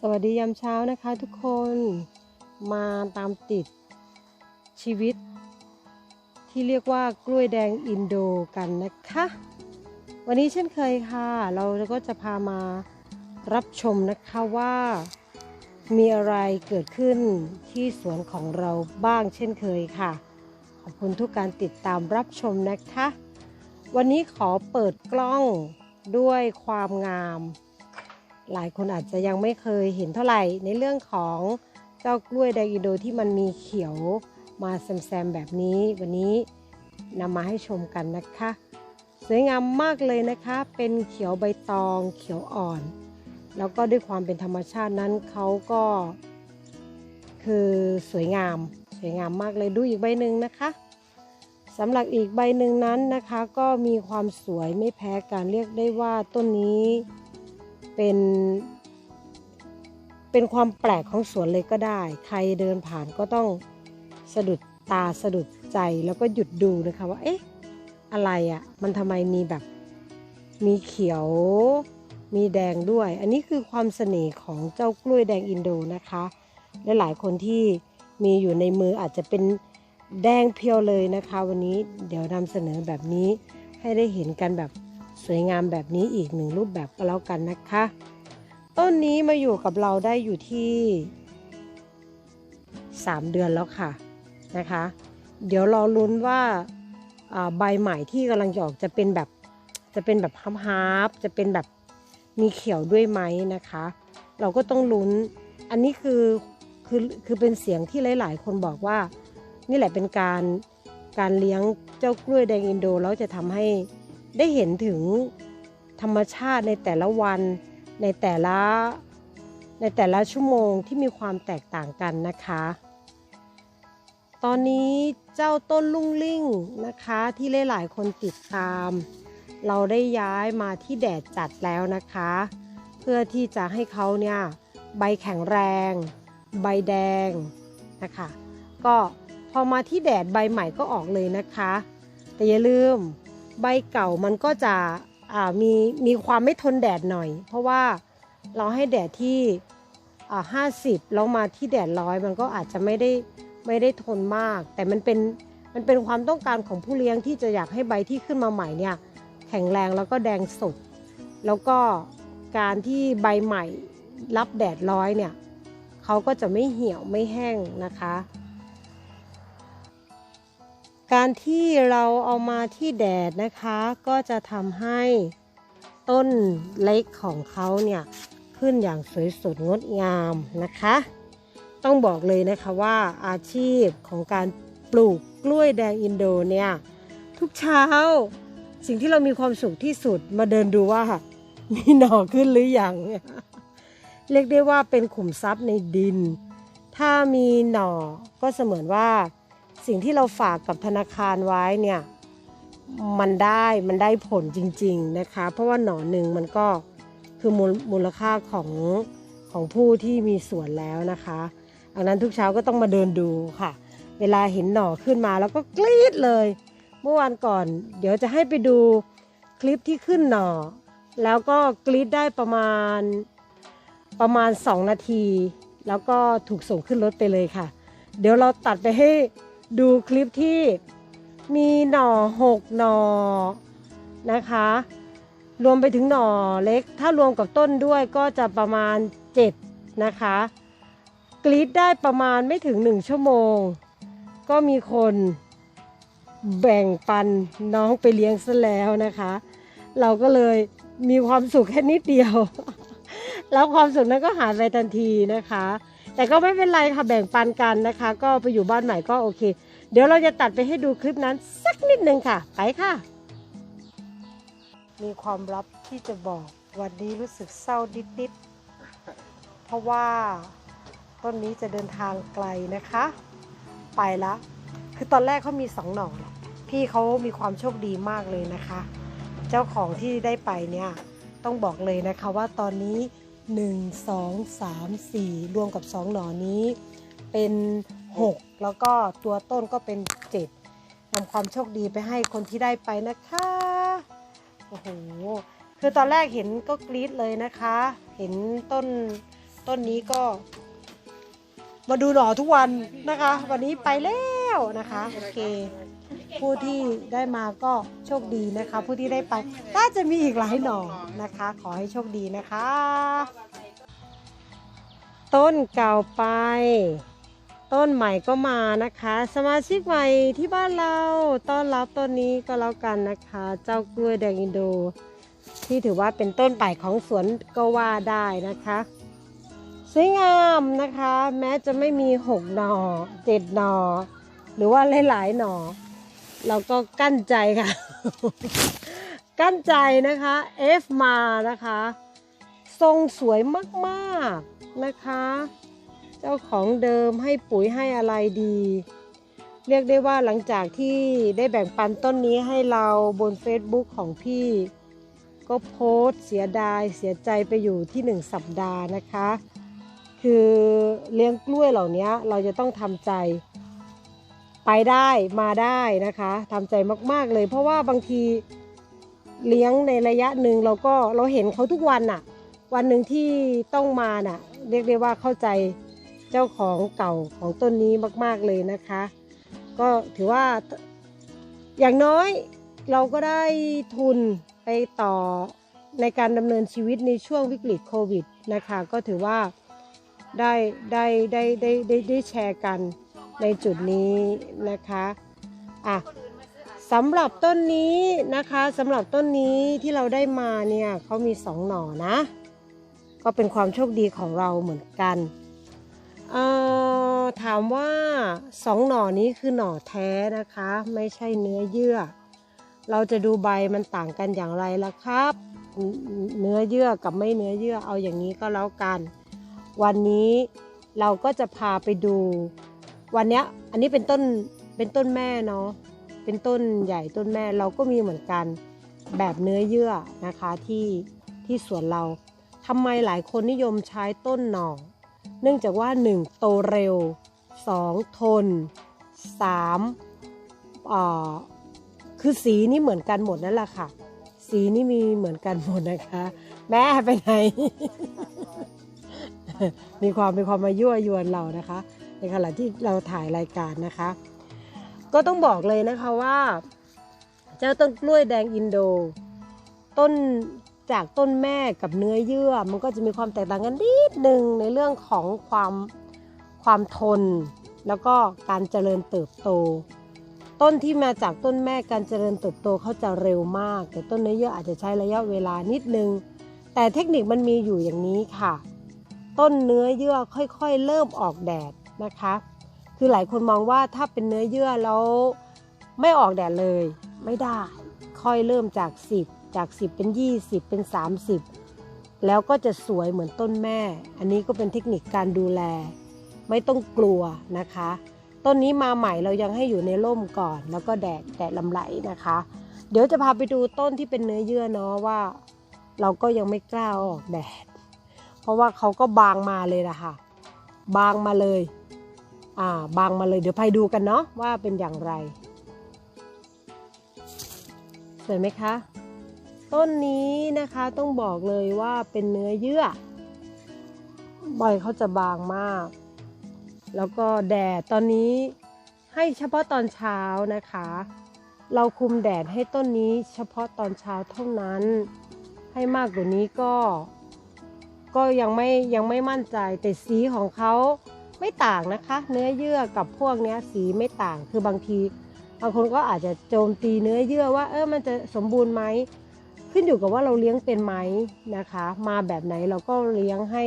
สวัสดียามเช้านะคะทุกคนมาตามติดชีวิต ที่เรียกว่ากล้วยแดงอินโดกันนะคะ วันนี้เช่นเคยค่ะ เราก็จะพามารับชมนะคะว่ามีอะไรเกิดขึ้นที่สวนของเราบ้างเช่นเคยค่ะ ขอบคุณทุกการติดตามรับชมนะคะ วันนี้ขอเปิดกล้องด้วยความงาม หลายคนอาจจะยังไม่เคยเห็นเท่าไหร่ในเรื่องของเจ้ากล้วยแดอินโดที่มันมีเขียวมาแซมๆแบบนี้ วันนี้นำมาให้ชมกันนะคะ สวยงามมากเลยนะคะ เป็นเขียวใบตองเขียวอ่อน แล้วก็ด้วยความเป็นธรรมชาตินั้นเขาก็ คือสวยงาม สวยงามมากเลยดูอีกใบหนึ่งนะคะสำหรับอีกใบหนึ่งนั้นนะคะ ก็มีความสวยไม่แพ้กันเรียกได้ว่าต้นนี้ เป็นเป็นความแปลกของสวนเลยก็ได้ ใครเดินผ่านก็ต้องสะดุดตาสะดุดใจแล้วก็หยุดดูนะคะว่า เอ๊ะ อะไรอะ่ะ มันทำไมมีแบบ มีเขียว มีแดงด้วย อันนี้คือความเสน่ห์ของเจ้ากล้วยแดงอินโดนะคะ และหลายคนที่มีอยู่ในมืออาจจะเป็นแดงเพียวเลยนะคะ วันนี้เดี๋ยวนำเสนอแบบนี้ให้ได้เห็นกันแบบ สวยงามแบบนี้อีกหนึ่งรูปแบบก็แล้วกันนะคะ ต้นนี้มาอยู่กับเราได้อยู่ที่ 3 เดือนแล้วค่ะนะคะ เดี๋ยวรอลุ้นว่าใบใหม่ที่กำลังจะออกจะเป็นแบบจะเป็นแบบฮาร์ฟๆจะเป็นแบบมีเขียวด้วยไหมนะคะ เราก็ต้องลุ้นอันนี้คือคือคือเป็นเสียงที่หลาย ๆ คนบอกว่า นี่แหละเป็นการการเลี้ยงเจ้ากล้วยแดงอินโดแล้วจะทำให้ ได้เห็นถึงธรรมชาติในแต่ละวัน ในแต่ละในแต่ละชั่วโมงที่มีความแตกต่างกันนะคะ ตอนนี้เจ้าต้นลุ่งลิ่งนะคะที่หลายๆคนติดตาม เราได้ย้ายมาที่แดดจัดแล้วนะคะ เพื่อที่จะให้เขาเนี่ยใบแข็งแรง ใบแดงนะคะ ก็พอมาที่แดดใบใหม่ก็ออกเลยนะคะ แต่อย่าลืม ใบเก่ามันก็จะมีมีความไม่ทนแดดหน่อย เพราะว่าเราให้แดดที่ห้าสิบแล้วมาที่แดดร้อยมันก็อาจจะไม่ได้ไม่ได้ทนมาก แต่มันเป็นมันเป็นความต้องการของผู้เลี้ยงที่จะอยากให้ใบที่ขึ้นมาใหม่เนี่ยแข็งแรงแล้วก็แดงสด แล้วก็การที่ใบใหม่รับแดดร้อยเนี่ยเขาก็จะไม่เหี่ยวไม่แห้งนะคะ การที่เราเอามาที่แดดนะคะก็จะทำให้ต้นเล็กของเขาเนี่ยขึ้นอย่างสวยสดงดงามนะคะ ต้องบอกเลยนะคะว่าอาชีพของการปลูกกล้วยแดงอินโดเนี่ยทุกเช้า สิ่งที่เรามีความสุขที่สุดมาเดินดูว่า มีหน่อขึ้นหรือยังเรียกได้ว่าเป็นขุมทรัพย์ในดิน ถ้ามีหน่อก็เสมือนว่า สิ่งที่เราฝากกับธนาคารไว้เนี่ยมันได้มันได้ผลจริง ๆนะคะ เพราะว่าหน่อหนึ่งมันก็คือมูลมูลค่าของของผู้ที่มีส่วนแล้วนะคะดังนั้นทุกเช้าก็ต้องมาเดินดูค่ะ เวลาเห็นหน่อขึ้นมาแล้วก็กรี๊ดเลย เมื่อวานก่อน เดี๋ยวจะให้ไปดูคลิปที่ขึ้นหน่อ แล้วก็กรี๊ดได้ประมาณประมาณ 2 นาที แล้วก็ถูกส่งขึ้นรถไปเลยค่ะ เดี๋ยวเราตัดไปให้ ดูคลิปที่มีหน่อหกหน่อนะคะ รวมไปถึงหน่อเล็ก ถ้ารวมกับต้นด้วยก็จะประมาณ7นะคะ กรีดได้ประมาณไม่ถึง1ชั่วโมง ก็มีคนแบ่งปันน้องไปเลี้ยงซะแล้วนะคะ เราก็เลยมีความสุขแค่นิดเดียว แล้วความสุขนั้นก็หายไปทันทีนะคะ แต่ก็ไม่เป็นไรค่ะแบ่งปันกันนะคะ ก็ไปอยู่บ้านใหม่ก็โอเค เดี๋ยวเราจะตัดไปให้ดูคลิปนั้นสักนิดนึงค่ะ ไปค่ะ มีความลับที่จะบอกวันนี้รู้สึกเศร้านิดๆเพราะว่าต้นนี้จะเดินทางไกลนะคะ ไปละคือตอนแรกเขามีสองหน่อพี่เขามีความโชคดีมากเลยนะคะ เจ้าของที่ได้ไปเนี่ยต้องบอกเลยนะคะว่าตอนนี้ 1 2 3 4 รวมกับ 2 หน่อนี้ เป็น 6 แล้วก็ตัวต้นก็เป็น 7นำความโชคดีไปให้คนที่ได้ไปนะคะ โอ้โห คือตอนแรกเห็นก็กรี๊ดเลยนะคะ เห็นต้นต้นนี้ก็ มาดูหน่อทุกวันนะคะ วันนี้ไปแล้วนะคะ โอเค ผู้ที่ได้มาก็โชคดีนะคะ ผู้ที่ได้ไปน่าจะมีอีกหลายหน่อนะคะ ขอให้โชคดีนะคะ ต้นเก่าไป ต้นใหม่ก็มานะคะ สมาชิกใหม่ที่บ้านเราต้อนรับต้นนี้ก็แล้วกันนะคะ เจ้ากล้วยแดงอินโด ที่ถือว่าเป็นต้นป่ายของสวนก็ว่าได้นะคะสวยงามนะคะ แม้จะไม่มีหกหนอเจ็ดหนอหรือว่าหลายๆหนอ เราก็กั้นใจค่ะ กั้นใจนะคะ F มานะคะ ทรงสวยมากๆนะคะ เจ้าของเดิมให้ปุ๋ยให้อะไรดี เรียกได้ว่าหลังจากที่ได้แบ่งปันต้นนี้ให้เราบน Facebook ของพี่ ก็โพสต์เสียดายเสียใจไปอยู่ที่หนึ่งสัปดาห์นะคะ คือเลี้ยงกล้วยเหล่านี้เราจะต้องทำใจ ไปได้มาได้นะคะทำใจมาก ๆเลย เพราะว่าบางทีเลี้ยงในระยะหนึ่งเราก็เราเห็นเขาทุกวันน่ะ วันหนึ่งที่ต้องมาน่ะ เรียกได้ว่าเข้าใจเจ้าของเก่าของต้นนี้มาก ๆเลยนะคะ ก็ถือว่าอย่างน้อยเราก็ได้ทุนไปต่อในการดำเนินชีวิตในช่วงวิกฤตโควิดนะคะ ก็ถือว่าได้ได้ได้ได้ได้ได้แชร์กัน ในจุดนี้นะคะอะสำหรับต้นนี้นะคะสำหรับต้นนี้ที่เราได้มาเนี่ยเขามีสองหน่อนะ ก็เป็นความโชคดีของเราเหมือนกันเอ่อถามว่าสองหน่อนี้คือหน่อแท้นะคะ ไม่ใช่เนื้อเยื่อ เราจะดูใบมันต่างกันอย่างไรล่ะครับ เนื้อเยื่อกับไม่เนื้อเยื่อเอาอย่างนี้ก็แล้วกัน วันนี้เราก็จะพาไปดู วันเนี้ย อันนี้เป็นต้นเป็นต้นแม่เนาะเป็นต้นใหญ่ต้นแม่เราก็มีเหมือนกันแบบเนื้อเยื่อนะคะที่ที่สวนเราทำไมหลายคนนิยมใช้ต้นหน่อ เนื่องจากว่า 1 โตเร็ว 2 ทน 3 อ่าคือสีนี่เหมือนกันหมดนั่นแหละค่ะ สีนี่มีเหมือนกันหมดนะคะ แม่ไปไหน มีความเป็นความมายั่วยวนเรานะคะ ในขณะที่เราถ่ายรายการนะคะ ก็ต้องบอกเลยนะคะว่า เจ้าต้นกล้วยแดงอินโด ต้นจากต้นแม่กับเนื้อเยื่อ มันก็จะมีความแตกต่างกันนิดหนึ่งในเรื่องของความความทน แล้วก็การเจริญเติบโต ต้นที่มาจากต้นแม่การเจริญเติบโตเขาจะเร็วมาก แต่ต้นเนื้อเยื่ออาจจะใช้ระยะเวลานิดนึง แต่เทคนิคมันมีอยู่อย่างนี้ค่ะ ต้นเนื้อเยื่อค่อยๆ เริ่มออกแดด นะคะ คือหลายคนมองว่าถ้าเป็นเนื้อเยื่อแล้วไม่ออกแดดเลยไม่ได้ ค่อยเริ่มจาก 10 จาก 10 เป็น 20 เป็น 30 แล้วก็จะสวยเหมือนต้นแม่ อันนี้ก็เป็นเทคนิคการดูแล ไม่ต้องกลัวนะคะ ต้นนี้มาใหม่เรายังให้อยู่ในร่มก่อน แล้วก็แดดแดดลำไหลนะคะ เดี๋ยวจะพาไปดูต้นที่เป็นเนื้อเยื่อเนาะว่า เราก็ยังไม่กล้าออกแดด เพราะว่าเขาก็บางมาเลยนะคะบางมาเลย บางมาเลยเดี๋ยวไปดูกันเนาะว่าเป็นอย่างไรสวยไหมคะ ต้นนี้นะคะต้องบอกเลยว่าเป็นเนื้อเยื่อ ใบเขาจะบางมาก แล้วก็แดดตอนนี้ให้เฉพาะตอนเช้านะคะ เราคุมแดดให้ต้นนี้เฉพาะตอนเช้าเท่านั้น ให้มากกว่านี้ก็ ก็ยังไม่ยังไม่มั่นใจแต่สีของเขา ไม่ต่างนะคะ เนื้อเยื่อกับพวกเนี้ยสีไม่ต่าง คือบางทีบางคนก็อาจจะโจมตีเนื้อเยื่อว่าเออมันจะสมบูรณ์ไหมขึ้นอยู่กับว่าเราเลี้ยงเป็นไหมนะคะ มาแบบไหนเราก็เลี้ยงให้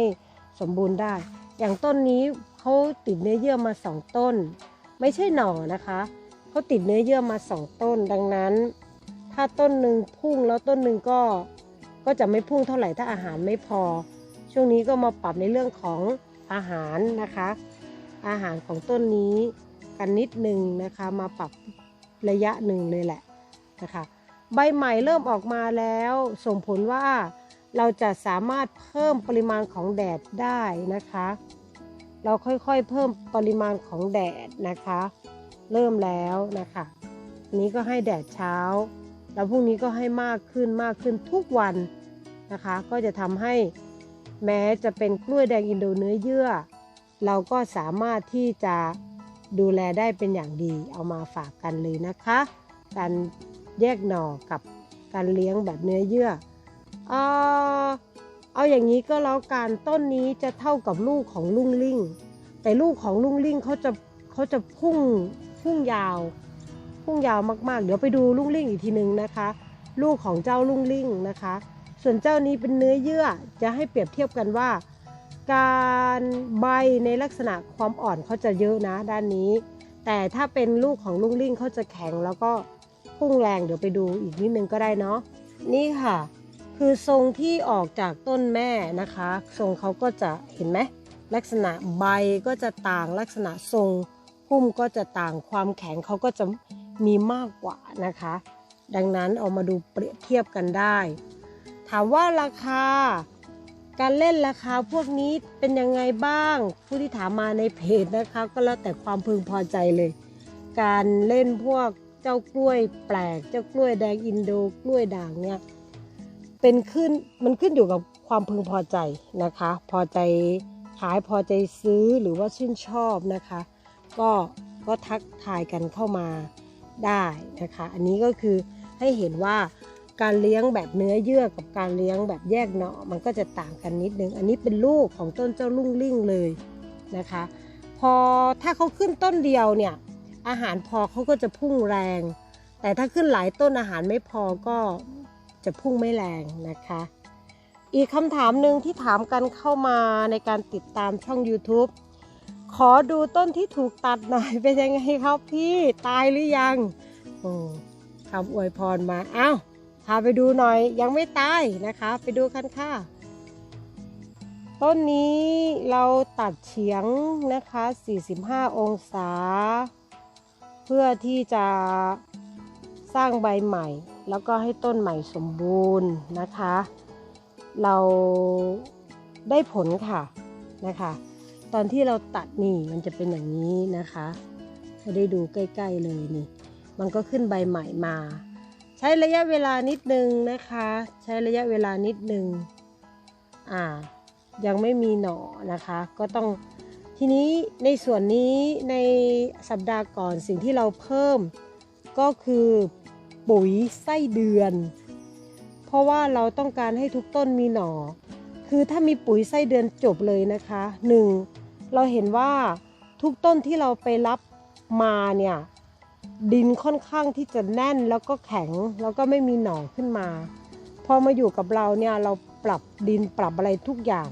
สมบูรณ์ได้ อย่างต้นนี้เขาติดเนื้อเยื่อมาสองต้น ไม่ใช่หน่อนะคะเขาติดเนื้อเยื่อมาสองต้น ดังนั้น ถ้าต้นหนึ่งพุ่งแล้วต้นหนึ่งก็ก็จะไม่พุ่งเท่าไหร่ถ้าอาหารไม่พอ ช่วงนี้ก็มาปรับในเรื่องของ อาหารนะคะ อาหารของต้นนี้กันนิดนึงนะคะ มาปรับระยะหนึ่งเลยแหละนะคะ ใบใหม่เริ่มออกมาแล้ว ส่งผลว่าเราจะสามารถเพิ่มปริมาณของแดดได้นะคะ เราค่อยๆเพิ่มปริมาณของแดดนะคะ เริ่มแล้วนะคะนี้ก็ให้แดดเช้า แล้วพรุ่งนี้ก็ให้มากขึ้นมากขึ้นทุกวันนะคะ ก็จะทำให้ แม้จะเป็นกล้วยแดงอินโดเนื้อเยื่อ เราก็สามารถที่จะดูแลได้เป็นอย่างดี เอามาฝากกันเลยนะคะ การแยกหน่อกับการเลี้ยงแบบเนื้อเยื่อเออเอาอย่างนี้ก็แล้วกันต้นนี้จะเท่ากับลูกของลุงลิงแต่ลูกของลุงลิงเขาจะเขาจะพุ่งพุ่งยาว พุ่งยาวมากๆ เดี๋ยวไปดูลุงลิงอีกทีหนึ่งนะคะ ลูกของเจ้าลุงลิงนะคะ ส่วนเจ้านี้เป็นเนื้อเยื่อจะให้เปรียบเทียบกันว่า การใบในลักษณะความอ่อนเขาจะเยอะนะด้านนี้ แต่ถ้าเป็นลูกของลุงลิงเขาจะแข็งแล้วก็พุ่งแรงเดี๋ยวไปดูอีกนิดนึงก็ได้เนาะนี่ค่ะ คือทรงที่ออกจากต้นแม่นะคะ ทรงเขาก็จะเห็นไหมลักษณะใบก็จะต่างลักษณะทรงพุ่มก็จะต่างความแข็งเขาก็จะมีมากกว่านะคะ ดังนั้นเอามาดูเปรียบเทียบกันได้ ถามว่าราคา การเล่นราคาพวกนี้เป็นยังไงบ้าง ผู้ที่ถามมาในเพจนะคะ ก็แล้วแต่ความพึงพอใจเลย การเล่นพวกเจ้ากล้วยแปลก เจ้ากล้วยแดงอินโดกล้วยด่างเนี่ยเป็นขึ้นมันขึ้นอยู่กับความพึงพอใจนะคะ พอใจขายพอใจซื้อหรือว่าชื่นชอบนะคะ ก็ก็ทักทายกันเข้ามาได้นะคะ อันนี้ก็คือให้เห็นว่า การเลี้ยงแบบเนื้อเยื่อกับการเลี้ยงแบบแยกหน่อมันก็จะต่างกันนิดนึง อันนี้เป็นลูกของต้นเจ้าลุ่งลิ่งเลยนะคะ พอถ้าเขาขึ้นต้นเดียวเนี่ยอาหารพอเขาก็จะพุ่งแรง แต่ถ้าขึ้นหลายต้นอาหารไม่พอก็จะพุ่งไม่แรงนะคะ อีกคำถามหนึ่งที่ถามกันเข้ามาในการติดตามช่อง YouTube ขอดูต้นที่ถูกตัดหน่อยเป็นยังไงครับพี่ตายหรือยังโอ้คำอวยพรมา เอ้าาไปดูหน่อยยังไม่ตายนะคะ ไปดูกันค่ะ ต้นนี้เราตัดเฉียงนะคะ 45 องศา เพื่อที่จะสร้างใบใหม่ แล้วก็ให้ต้นใหม่สมบูรณ์นะคะ เราได้ผลค่ะนะคะ ตอนที่เราตัดนี่มันจะเป็นอย่างนี้นะคะให้ได้ดูใกล้ ๆเลยนี่ มันก็ขึ้นใบใหม่มา ใช้ระยะเวลานิดนึงนะคะ ใช้ระยะเวลานิดนึงอ่า ยังไม่มีหนอนะคะ ก็ต้องทีนี้ในส่วนนี้ในสัปดาห์ก่อนสิ่งที่เราเพิ่ม ก็คือปุ๋ยไส้เดือน เพราะว่าเราต้องการให้ทุกต้นมีหนอคือถ้ามีปุ๋ยไส้เดือนจบเลยนะคะหนึ่งเราเห็นว่าทุกต้นที่เราไปรับมาเนี่ย ดินค่อนข้างที่จะแน่นแล้วก็แข็งแล้วก็ไม่มีหน่อขึ้นมา พอมาอยู่กับเราเนี่ยเราปรับดินปรับอะไรทุกอย่าง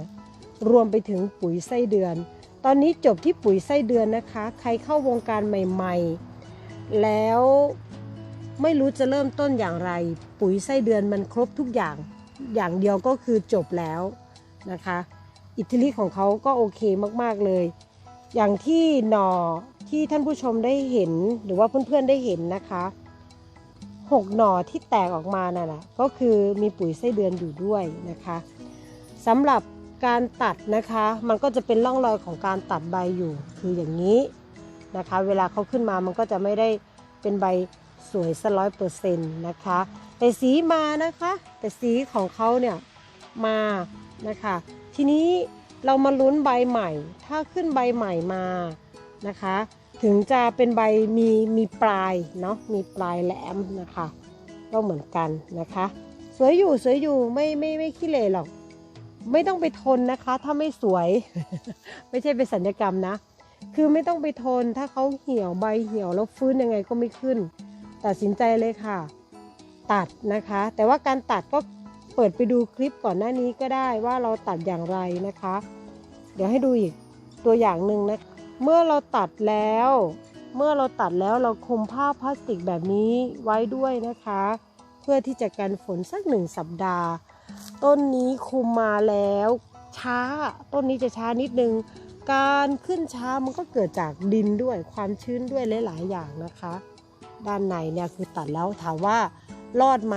รวมไปถึงปุ๋ยไส้เดือน ตอนนี้จบที่ปุ๋ยไส้เดือนนะคะ ใครเข้าวงการใหม่ๆ แล้วไม่รู้จะเริ่มต้นอย่างไร ปุ๋ยไส้เดือนมันครบทุกอย่าง อย่างเดียวก็คือจบแล้วนะคะ อิทธิฤทธิ์ของเขาก็โอเคมากๆเลย อย่างที่หน่อ ที่ท่านผู้ชมได้เห็นหรือว่าเพื่อนๆได้เห็นนะคะหกหน่อที่แตกออกมาน่ะนะก็คือมีปุ๋ยไส้เดือนอยู่ด้วยนะคะสำหรับการตัดนะคะมันก็จะเป็นร่องรอยของการตัดใบอยู่คืออย่างนี้นะคะ เวลาเขาขึ้นมามันก็จะไม่ได้เป็นใบสวยสร้อยเปอร์เซ็นต์นะคะแต่สีมานะคะ แต่สีของเขาเนี่ยมานะคะ ทีนี้เรามาลุ้นใบใหม่ ถ้าขึ้นใบใหม่มา นะคะ ถึงจะเป็นใบมีมีปลายเนาะมีปลายแหลมนะคะ ก็เหมือนกันนะคะ สวยอยู่สวยอยู่ไม่ไม่ไม่ขี้เหร่หรอก ไม่ต้องไปทนนะคะ ถ้าไม่สวย ไม่ใช่เป็นสัญญกรรมนะ คือไม่ต้องไปทนถ้าเขาเหี่ยวใบเหี่ยวแล้วฟื้นยังไงก็ไม่ขึ้น ตัดสินใจเลยค่ะ ตัดนะคะ แต่ว่าการตัดก็เปิดไปดูคลิปก่อนหน้านี้ก็ได้ว่าเราตัดอย่างไรนะคะ เดี๋ยวให้ดูอีกตัวอย่างหนึ่งนะ เมื่อเราตัดแล้ว เมื่อเราตัดแล้วเราคลุมผ้าพลาสติกแบบนี้ไว้ด้วยนะคะ เพื่อที่จะกันฝนสักหนึ่งสัปดาห์ ต้นนี้คลุมมาแล้วช้า ต้นนี้จะช้านิดนึง การขึ้นช้ามันก็เกิดจากดินด้วยความชื้นด้วยหลาย ๆ อย่างนะคะ ด้านในเนี่ยคือตัดแล้วถามว่ารอดไหม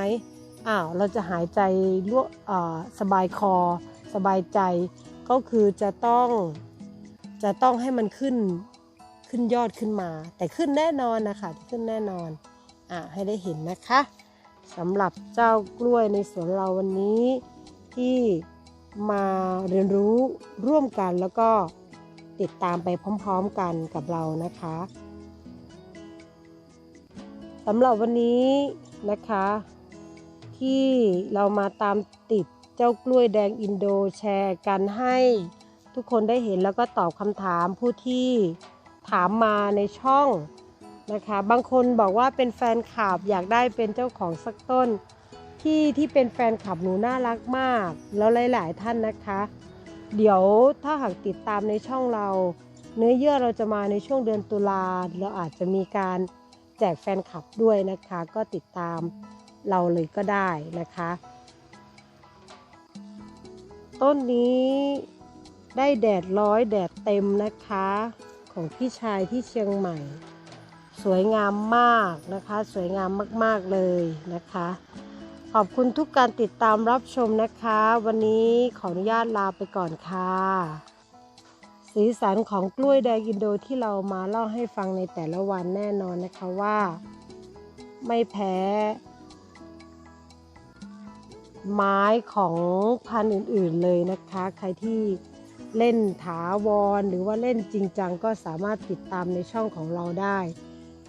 อ้าวเราจะหายใจลวสบายคอ สบายใจก็คือจะต้อง จะต้องให้มันขึ้นขึ้นยอดขึ้นมา แต่ขึ้นแน่นอนนะคะขึ้นแน่นอนอ่าให้ได้เห็นนะคะสำหรับเจ้ากล้วยในสวนเราวันนี้ที่มาเรียนรู้ร่วมกันแล้วก็ติดตามไปพร้อมๆกันกับเรานะคะสำหรับวันนี้นะคะ ที่เรามาตามติดเจ้ากล้วยแดงอินโดแชร์กันให้ ทุกคนได้เห็นแล้วก็ตอบคำถามผู้ที่ถามมาในช่องนะคะ บางคนบอกว่าเป็นแฟนคลับอยากได้เป็นเจ้าของสักต้น ที่ที่เป็นแฟนคลับหนูน่ารักมาก แล้วหลาย ๆ ท่านนะคะ เดี๋ยวถ้าหากติดตามในช่องเรา เนื้อเยื่อเราจะมาในช่วงเดือนตุลาเราอาจจะมีการแจกแฟนคลับด้วยนะคะ ก็ติดตามเราเลยก็ได้นะคะ ต้นนี้ ได้แดดร้อยแดดเต็มนะคะ ของพี่ชายที่เชียงใหม่ สวยงามมากนะคะ สวยงามมากๆเลยนะคะ ขอบคุณทุกการติดตามรับชมนะคะ วันนี้ขออนุญาตลาไปก่อนค่ะ สีสันของกล้วยแดงอินโดที่เรามาเล่าให้ฟังในแต่ละวันแน่นอนนะคะว่า ไม่แพ้ไม้ของพันธุ์อื่น ๆ เลยนะคะ ใครที่ เล่นถาวร หรือว่าเล่นจริงจังก็สามารถติดตามในช่องของเราได้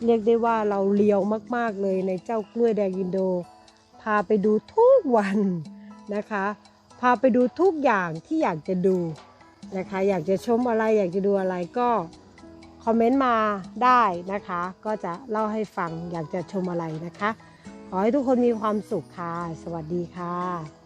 เรียกได้ว่าเราเลียวมากๆเลยในเจ้ากล้วยแดงอินโด พาไปดูทุกวันนะคะ พาไปดูทุกอย่างที่อยากจะดูนะคะ อยากจะชมอะไรอยากจะดูอะไรก็คอมเมนต์มาได้นะคะ ก็จะเล่าให้ฟังอยากจะชมอะไรนะคะ ขอให้ทุกคนมีความสุขค่ะ สวัสดีค่ะ